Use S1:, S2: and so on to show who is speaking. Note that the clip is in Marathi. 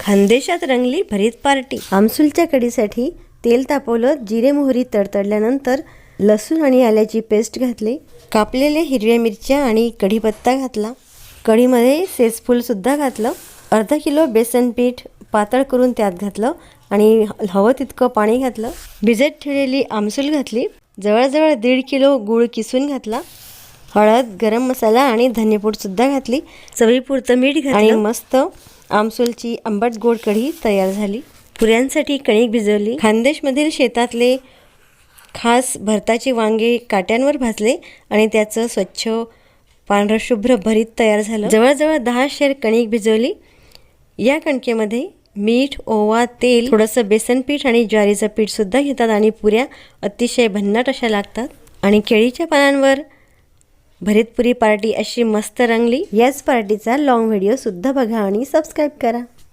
S1: खानदेशात रंगली भरीत पार्टी. आमसूलच्या कढीसाठी तेल तापवलं जिरे मोहरी तडतडल्यानंतर लसूण आणि आल्याची पेस्ट घातली. कापलेल्या हिरव्या मिरच्या आणि कढीपत्ता घातला. कढीमध्ये सेजफूलसुद्धा घातलं. अर्धा किलो बेसन पीठ पातळ करून त्यात घातलं आणि हवं तितकं पाणी घातलं. भिजत ठेवलेली आमसूल घातली. जवळजवळ दीड किलो गूळ किसून घातला. हळद गरम मसाला आणि धनेपूडसुद्धा घातली. चवीपुरतं मीठ घातलं. आणि मस्त आमसूलची आंबट गोड कढी तयार झाली. पुऱ्यांसाठी कणिक भिजवली. खानदेशमधील शेतातले खास भरताचे वांगे काट्यांवर भाजले आणि त्याचं स्वच्छ पांढरं शुभ्र भरीत तयार झालं. जवळजवळ दहा शेर कणिक भिजवली. या कणकेमध्ये मीठ ओवा तेल थोडंसं बेसन पीठ आणि ज्वारीचं पीठसुद्धा घेतात आणि पुऱ्या अतिशय भन्नाट अशा लागतात. आणि केळीच्या पानांवर भरीतपुरी पार्टी अशी मस्त रंगली. याच पार्टीचा लाँग व्हिडिओ सुद्धा बघा आणि सबस्क्राईब करा.